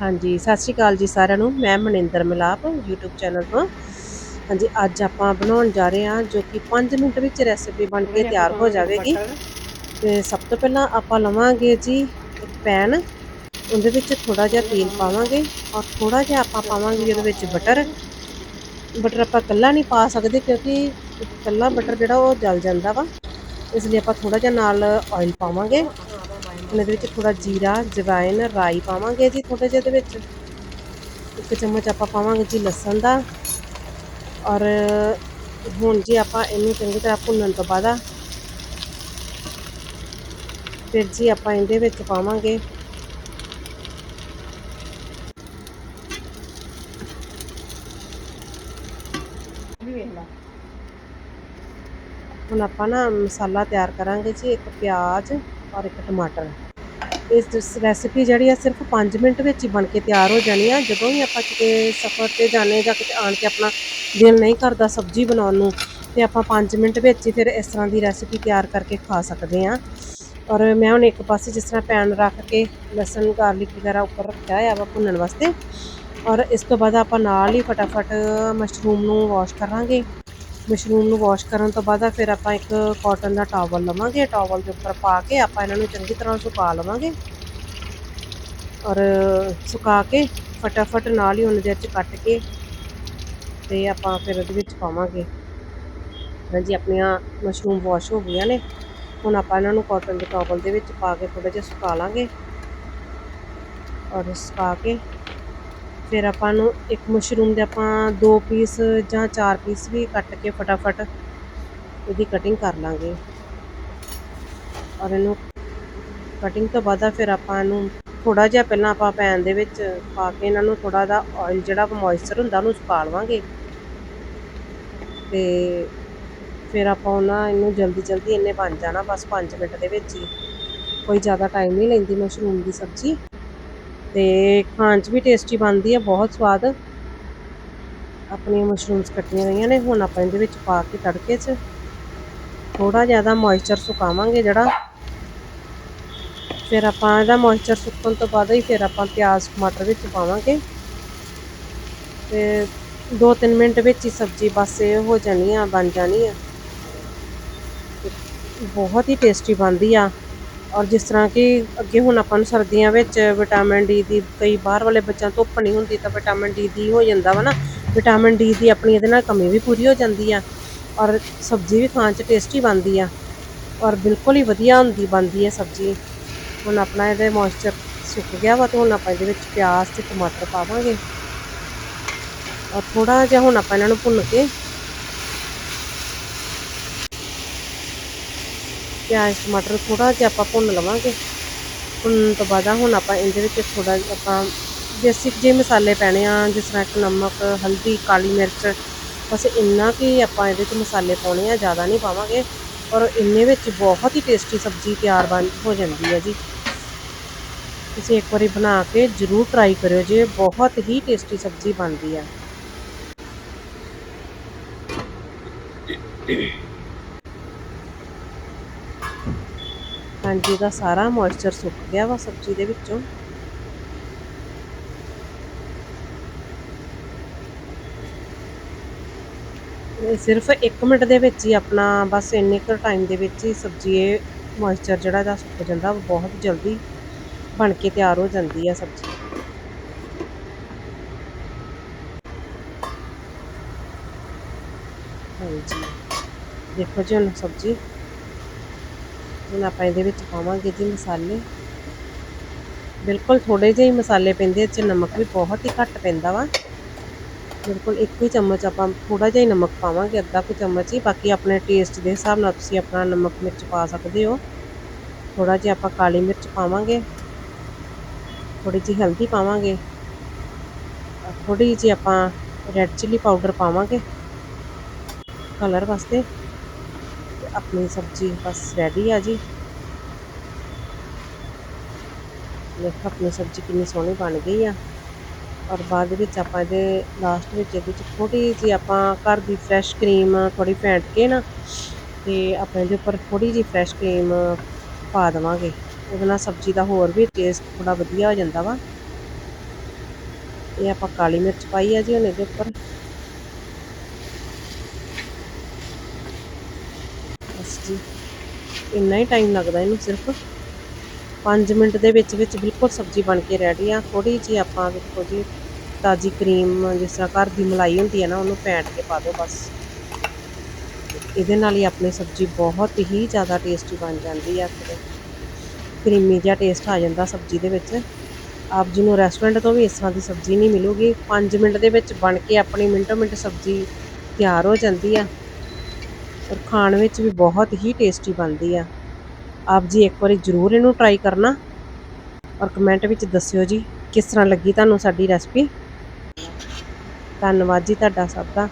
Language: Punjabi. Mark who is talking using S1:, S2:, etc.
S1: ਹਾਂਜੀ, ਸਤਿ ਸ਼੍ਰੀ ਅਕਾਲ ਜੀ ਸਾਰਿਆਂ ਨੂੰ। ਮੈਂ ਮਨਿੰਦਰ ਮਿਲਾਪ, YouTube ਚੈਨਲ ਤੋਂ। ਹਾਂਜੀ, ਅੱਜ ਆਪਾਂ ਬਣਾਉਣ ਜਾ ਰਹੇ ਹਾਂ ਜੋ ਕਿ 5 ਮਿੰਟ ਵਿੱਚ ਰੈਸਿਪੀ ਬਣ ਕੇ ਤਿਆਰ ਹੋ ਜਾਵੇਗੀ। ਤੇ ਸਭ ਤੋਂ ਪਹਿਲਾਂ ਆਪਾਂ ਲਵਾਂਗੇ ਜੀ ਇੱਕ ਪੈਨ ਉਹਦੇ ਵਿੱਚ ਥੋੜਾ ਜਿਹਾ ਤੇਲ ਪਾਵਾਂਗੇ ਔਰ ਥੋੜਾ ਜਿਹਾ ਆਪਾਂ ਪਾਵਾਂਗੇ ਉਹਦੇ ਵਿੱਚ ਬਟਰ ਬਟਰ ਆਪਾਂ ਕੱਲਾ ਨਹੀਂ ਪਾ ਸਕਦੇ ਕਿਉਂਕਿ ਕੱਲਾ ਬਟਰ ਜਿਹੜਾ ਉਹ ਜਲ ਜਾਂਦਾ ਵਾ। ਇਸ ਲਈ ਆਪਾਂ ਥੋੜਾ ਜਿਹਾ ਨਾਲ ਆਇਲ ਪਾਵਾਂਗੇ। ਇਹਦੇ ਵਿੱਚ ਥੋੜਾ ਜੀਰਾ ਜਵੈਨ ਰਾਈ ਪਾਵਾਂਗੇ ਜੀ ਥੋੜੇ ਜਿਹੇ ਦੇ ਵਿੱਚ। ਇੱਕ ਚਮਚ ਆਪਾਂ ਪਾਵਾਂਗੇ ਜੀ ਲਸਣ ਦਾ। ਔਰ ਹੁਣ ਜੀ ਆਪਾਂ ਇਹਨੂੰ ਚੰਗੀ ਤਰ੍ਹਾਂ ਭੁੰਨਣ ਤੋਂ ਬਾਅਦ ਫਿਰ ਜੀ ਆਪਾਂ ਇਹਦੇ ਵਿੱਚ ਪਾਵਾਂਗੇ। ਹੁਣ ਆਪਾਂ ਨਾ ਮਸਾਲਾ ਤਿਆਰ ਕਰਾਂਗੇ ਜੀ, ਇੱਕ ਪਿਆਜ਼ ਔਰ ਇੱਕ ਟਮਾਟਰ। ਇਸ ਰੈਸਿਪੀ ਜਿਹੜੀ ਆ ਸਿਰਫ 5 ਮਿੰਟ ਵਿੱਚ ਹੀ ਬਣ ਕੇ ਤਿਆਰ ਹੋ ਜਾਣੀ ਆ। ਜਦੋਂ ਵੀ ਆਪਾਂ ਕਿਤੇ ਸਫ਼ਰ ਤੇ ਜਾਣੇ ਜਾਂ ਕਿਤੇ ਆਣ ਕੇ ਆਪਣਾ ਦਿਲ ਨਹੀਂ ਕਰਦਾ ਸਬਜ਼ੀ ਬਣਾਉਣ ਨੂੰ, ਤੇ ਆਪਾਂ 5 ਮਿੰਟ ਵਿੱਚ ਹੀ ਫਿਰ ਇਸ ਤਰ੍ਹਾਂ ਦੀ ਰੈਸਿਪੀ ਤਿਆਰ ਕਰਕੇ ਖਾ ਸਕਦੇ ਆ। ਔਰ ਮੈਂ ਹੁਣ ਇੱਕ ਪਾਸੇ ਜਿਸ ਤਰ੍ਹਾਂ ਪੈਨ ਰੱਖ ਕੇ ਲਸਣ ਗਾਰਲਿਕ ਵਗੈਰਾ ਉੱਪਰ ਰੱਖਿਆ ਹੋਇਆ ਵਾ ਭੁੰਨਣ ਵਾਸਤੇ। ਔਰ ਇਸ ਤੋਂ ਬਾਅਦ ਆਪਾਂ ਨਾਲ ਹੀ ਫਟਾਫਟ ਮਸ਼ਰੂਮ ਨੂੰ ਵਾਸ਼ ਕਰਾਂਗੇ। ਮਸ਼ਰੂਮ ਨੂੰ ਵਾਸ਼ ਕਰਨ ਤੋਂ ਬਾਅਦ ਫਿਰ ਆਪਾਂ ਇੱਕ ਕਾਟਨ ਦਾ ਟਾਵਲ ਲਵਾਂਗੇ। ਟਾਵਲ ਦੇ ਉੱਪਰ ਪਾ ਕੇ ਆਪਾਂ ਇਹਨਾਂ ਨੂੰ ਚੰਗੀ ਤਰ੍ਹਾਂ ਸੁਕਾ ਲਵਾਂਗੇ। ਔਰ ਸੁਕਾ ਕੇ ਫਟਾਫਟ ਨਾਲ ਹੀ ਉਹਨਾਂ ਦੇ ਵਿੱਚ ਕੱਟ ਕੇ ਤੇ ਆਪਾਂ ਫਿਰ ਉਹਦੇ ਵਿੱਚ ਪਾਵਾਂਗੇ। ਹਾਂਜੀ, ਆਪਣੀਆਂ ਮਸ਼ਰੂਮ ਵਾਸ਼ ਹੋ ਗਈਆਂ ਨੇ। ਹੁਣ ਆਪਾਂ ਇਹਨਾਂ ਨੂੰ ਕਾਟਨ ਦੇ ਟਾਵਲ ਦੇ ਵਿੱਚ ਪਾ ਕੇ ਥੋੜਾ ਜਿਹਾ ਸੁਕਾ ਲਾਂਗੇ। ਔਰ ਸੁਕਾ ਕੇ ਫਿਰ ਆਪਾਂ ਨੂੰ ਇੱਕ ਮਸ਼ਰੂਮ ਦੇ ਆਪਾਂ ਦੋ ਪੀਸ ਜਾਂ ਚਾਰ ਪੀਸ ਵੀ ਕੱਟ ਕੇ ਫਟਾਫਟ ਇਹਦੀ ਕਟਿੰਗ ਕਰ ਲਾਂਗੇ। ਔਰ ਇਹਨੂੰ ਕਟਿੰਗ ਤੋਂ ਬਾਅਦ ਫਿਰ ਆਪਾਂ ਇਹਨੂੰ ਥੋੜਾ ਜਿਹਾ ਪਹਿਲਾਂ ਆਪਾਂ ਪੈਨ ਦੇ ਵਿੱਚ ਪਾ ਕੇ ਇਹਨਾਂ ਨੂੰ ਥੋੜਾ ਦਾ ਆਇਲ ਜਿਹੜਾ ਮੋਇਸਚਰ ਹੁੰਦਾ ਉਹਨੂੰ ਸੁਕਾ ਲਵਾਂਗੇ ਤੇ ਫਿਰ ਆਪਾਂ ਉਹਨਾਂ ਇਹਨੂੰ ਜਲਦੀ ਜਲਦੀ ਇਹਨੇ ਬਣ ਜਾਣਾ ਬਸ 5 ਮਿੰਟ ਦੇ ਵਿੱਚ ਹੀ। ਕੋਈ ਜ਼ਿਆਦਾ ਟਾਈਮ ਨਹੀਂ ਲੈਂਦੀ ਮਸ਼ਰੂਮ ਦੀ ਸਬਜ਼ੀ। ਤੇ ਖਾਣ 'ਚ ਵੀ ਟੇਸਟੀ ਬਣਦੀ ਹੈ ਬਹੁਤ ਸਵਾਦ। ਆਪਣੀਆਂ ਮਸ਼ਰੂਮਸ ਕੱਟੀਆਂ ਗਈਆਂ ਨੇ, ਹੁਣ ਆਪਾਂ ਇਹਦੇ ਵਿੱਚ ਪਾ ਕੇ ਤੜਕੇ 'ਚ ਥੋੜਾ ਜ਼ਿਆਦਾ ਮੋਇਸਚਰ ਸੁਕਾਵਾਂਗੇ ਜਿਹੜਾ। ਫਿਰ ਆਪਾਂ ਇਹਦਾ ਮੋਇਸਚਰ ਸੁੱਕਣ ਤੋਂ ਬਾਅਦ ਹੀ ਫਿਰ ਆਪਾਂ ਪਿਆਜ਼, ਟਮਾਟਰ ਵਿੱਚ ਪਾਵਾਂਗੇ। ਤੇ 2-3 ਮਿੰਟ ਵਿੱਚ ਹੀ ਸਬਜ਼ੀ ਬਸ ਇਹ ਹੋ ਜਾਣੀ ਆ, ਬਣ ਜਾਣੀ ਆ। ਬਹੁਤ ਹੀ ਟੇਸਟੀ ਬਣਦੀ ਆ। ਔਰ ਜਿਸ ਤਰ੍ਹਾਂ ਕਿ ਅੱਗੇ ਹੁਣ ਆਪਾਂ ਨੂੰ ਸਰਦੀਆਂ ਵਿੱਚ ਵਿਟਾਮਿਨ ਡੀ ਦੀ ਕਈ ਬਾਹਰ ਵਾਲੇ ਬੱਚਿਆਂ ਧੁੱਪ ਨਹੀਂ ਹੁੰਦੀ ਤਾਂ ਵਿਟਾਮਿਨ ਡੀ ਦੀ ਹੋ ਜਾਂਦਾ ਵਾ ਨਾ ਵਿਟਾਮਿਨ ਡੀ ਦੀ ਆਪਣੀ ਇਹਦੇ ਨਾਲ ਕਮੀ ਵੀ ਪੂਰੀ ਹੋ ਜਾਂਦੀ ਆ ਔਰ ਸਬਜ਼ੀ ਵੀ ਖਾਣ 'ਚ ਟੇਸਟੀ ਬਣਦੀ ਆ ਔਰ ਬਿਲਕੁਲ ਹੀ ਵਧੀਆ ਹੁੰਦੀ, ਬਣਦੀ ਹੈ ਸਬਜ਼ੀ। ਹੁਣ ਆਪਣਾ ਇਹਦੇ ਮੋਇਸਚਰ ਸੁੱਕ ਗਿਆ ਵਾ ਤੇ ਹੁਣ ਆਪਾਂ ਇਹਦੇ ਵਿੱਚ ਪਿਆਜ਼ ਤੇ ਟਮਾਟਰ ਪਾਵਾਂਗੇ। ਔਰ ਥੋੜਾ ਜਿਹਾ ਹੁਣ ਆਪਾਂ ਇਹਨਾਂ ਨੂੰ ਭੁੰਨ ਕੇ ਪਿਆਜ਼, ਟਮਾਟਰ ਥੋੜਾ ਜਿਹਾ ਆਪਾਂ ਭੁੰਨ ਲਵਾਂਗੇ। ਭੁੰਨਣ ਤੋਂ ਬਾਅਦ ਹੁਣ ਆਪਾਂ ਇਹਦੇ ਵਿੱਚ ਥੋੜਾ ਆਪਾਂ ਬੇਸਿਕ ਜਿਹੇ ਮਸਾਲੇ ਪੈਣੇ ਆ, ਜਿਸ ਤਰ੍ਹਾਂ ਇੱਕ ਨਮਕ, ਹਲਦੀ, ਕਾਲੀ ਮਿਰਚ, ਬਸ ਇੰਨਾ ਕਿ ਆਪਾਂ ਇਹਦੇ ਵਿੱਚ ਮਸਾਲੇ ਪਾਉਣੇ ਆ, ਜ਼ਿਆਦਾ ਨਹੀਂ ਪਾਵਾਂਗੇ। ਔਰ ਇੰਨੇ ਵਿੱਚ ਬਹੁਤ ਹੀ ਟੇਸਟੀ ਸਬਜ਼ੀ ਤਿਆਰ ਬਣ, ਹੋ ਜਾਂਦੀ ਹੈ ਜੀ। ਤੁਸੀਂ ਇੱਕ ਵਾਰੀ ਬਣਾ ਕੇ ਜ਼ਰੂਰ ਟਰਾਈ ਕਰਿਓ ਜੀ, ਬਹੁਤ ਹੀ ਟੇਸਟੀ ਸਬਜ਼ੀ ਬਣਦੀ ਆ। ਹਾਂਜੀ, ਦਾ ਸਾਰਾ ਮੋਇਸਚਰ ਸੁੱਕ ਗਿਆ ਵਾ ਸਬਜ਼ੀ ਦੇ ਵਿੱਚੋਂ। ਸਿਰਫ 1 ਮਿੰਟ ਦੇ ਵਿੱਚ ਹੀ ਆਪਣਾ ਬਸ ਇੰਨੇ ਕੁ ਟਾਈਮ ਦੇ ਵਿੱਚ ਹੀ ਸਬਜ਼ੀ ਇਹ ਮੋਇਸਚਰ ਜਿਹੜਾ ਦਾ ਸੁੱਕ ਜਾਂਦਾ ਬਹੁਤ ਜਲਦੀ ਬਣ ਕੇ ਤਿਆਰ ਹੋ ਜਾਂਦੀ ਆ ਸਬਜ਼ੀ। ਹਾਂਜੀ। ਦੇਖੋ ਜੀ ਹੁਣ ਸਬਜ਼ੀ ਹੁਣ ਆਪਾਂ ਇਹਦੇ ਵਿੱਚ ਪਾਵਾਂਗੇ ਜੀ ਮਸਾਲੇ। ਬਿਲਕੁਲ ਥੋੜੇ ਜਿਹੇ ਹੀ ਮਸਾਲੇ ਪੈਂਦੇ ਇਹ ਚ ਨਮਕ ਵੀ ਬਹੁਤ ਹੀ ਘੱਟ ਪੈਂਦਾ ਵਾ। ਬਿਲਕੁਲ ਇੱਕ ਹੀ ਚਮਚ ਆਪਾਂ ਥੋੜਾ ਜਿਹਾ ਹੀ ਨਮਕ ਪਾਵਾਂਗੇ, ਅੱਧਾ ਕੁ ਚਮਚ ਹੀ। ਬਾਕੀ ਆਪਣੇ ਟੇਸਟ ਦੇ ਹਿਸਾਬ ਨਾਲ ਤੁਸੀਂ ਆਪਣਾ ਨਮਕ ਮਿਰਚ ਪਾ ਸਕਦੇ ਹੋ। ਥੋੜਾ ਜਿਹਾ ਆਪਾਂ ਕਾਲੀ ਮਿਰਚ ਪਾਵਾਂਗੇ। ਥੋੜੀ ਜਿਹੀ ਹਲਦੀ ਪਾਵਾਂਗੇ। ਥੋੜੀ ਜਿਹੀ ਆਪਾਂ ਰੈੱਡ ਚਿੱਲੀ ਪਾਊਡਰ ਪਾਵਾਂਗੇ। ਕਲਰ ਵਾਸਤੇ। ਆਪਣੀ ਸਬਜ਼ੀ ਬਸ ਰੈਡੀ ਆ ਜੀ। ਦੇਖੋ ਆਪਣੀ ਸਬਜ਼ੀ ਕਿੰਨੀ ਸੋਹਣੀ ਬਣ ਗਈ ਆ। ਔਰ ਬਾਅਦ ਵਿੱਚ ਆਪਾਂ ਇਹਦੇ ਲਾਸਟ ਵਿੱਚ ਇਹਦੇ ਵਿੱਚ ਥੋੜੀ ਜਿਹੀ ਆਪਾਂ ਘਰ ਦੀ ਫਰੈਸ਼ ਕਰੀਮ ਥੋੜੀ ਫੈਂਟ ਕੇ ਨਾ, ਤੇ ਆਪਾਂ ਇਹਦੇ ਉੱਪਰ ਥੋੜੀ ਜਿਹੀ ਫਰੈਸ਼ ਕਰੀਮ ਪਾ ਦੇਵਾਂਗੇ। ਉਹਦੇ ਨਾਲ ਸਬਜ਼ੀ ਦਾ ਹੋਰ ਵੀ ਟੇਸਟ ਥੋੜਾ ਵਧੀਆ ਹੋ ਜਾਂਦਾ ਵਾ। ਇਹ ਆਪਾਂ ਕਾਲੀ ਮਿਰਚ ਪਾਈ ਆ ਜੀ ਹੁਣ ਇਹਦੇ ਉੱਪਰ ਬਸ ਜੀ ਇੰਨਾ ਹੀ ਟਾਈਮ ਲੱਗਦਾ ਇਹਨੂੰ ਸਿਰਫ। 5 ਮਿੰਟ ਦੇ ਵਿੱਚ ਵਿੱਚ ਬਿਲਕੁਲ ਸਬਜ਼ੀ ਬਣ ਕੇ ਰੈਡੀ ਆ। ਥੋੜੀ ਜਿਹੀ ਆਪਾਂ ਵੇਖੋ ਜੀ, ਤਾਜੀ ਕਰੀਮ ਜਿਸ ਤਰ੍ਹਾਂ ਘਰ ਦੀ ਮਲਾਈ ਹੁੰਦੀ ਹੈ ਨਾ, ਉਹਨੂੰ ਫੈਂਟ ਕੇ ਪਾ ਦਿਓ ਬਸ। ਇਹਦੇ ਨਾਲ ਹੀ ਆਪਣੀ ਸਬਜ਼ੀ ਬਹੁਤ ਹੀ ਜ਼ਿਆਦਾ ਟੇਸਟੀ ਬਣ ਜਾਂਦੀ ਆ ਫਿਰ ਕਰੀਮੀ ਜਿਹਾ ਟੇਸਟ ਆ ਜਾਂਦਾ ਸਬਜ਼ੀ ਦੇ ਵਿੱਚ। ਆਪ ਜੀ ਨੂੰ ਰੈਸਟੋਰੈਂਟ ਤੋਂ ਵੀ ਇਸ ਤਰ੍ਹਾਂ ਦੀ ਸਬਜ਼ੀ ਨਹੀਂ ਮਿਲੂਗੀ। 5 ਮਿੰਟ ਦੇ ਵਿੱਚ ਬਣ ਕੇ ਆਪਣੀ ਮਿੰਟੋ ਮਿੰਟ ਸਬਜ਼ੀ ਤਿਆਰ ਹੋ ਜਾਂਦੀ ਆ। ਔਰ ਖਾਣ ਵਿੱਚ ਵੀ ਬਹੁਤ ਹੀ ਟੇਸਟੀ ਬਣਦੀ ਆ। ਆਪ ਜੀ ਇੱਕ ਵਾਰੀ ਜ਼ਰੂਰ ਇਹਨੂੰ ਟਰਾਈ ਕਰਨਾ। ਔਰ ਕਮੈਂਟ ਵਿੱਚ ਦੱਸਿਓ ਜੀ ਕਿਸ ਤਰ੍ਹਾਂ ਲੱਗੀ ਤੁਹਾਨੂੰ ਸਾਡੀ ਰੈਸਪੀ ਧੰਨਵਾਦ ਜੀ ਤੁਹਾਡਾ ਸਭ ਦਾ।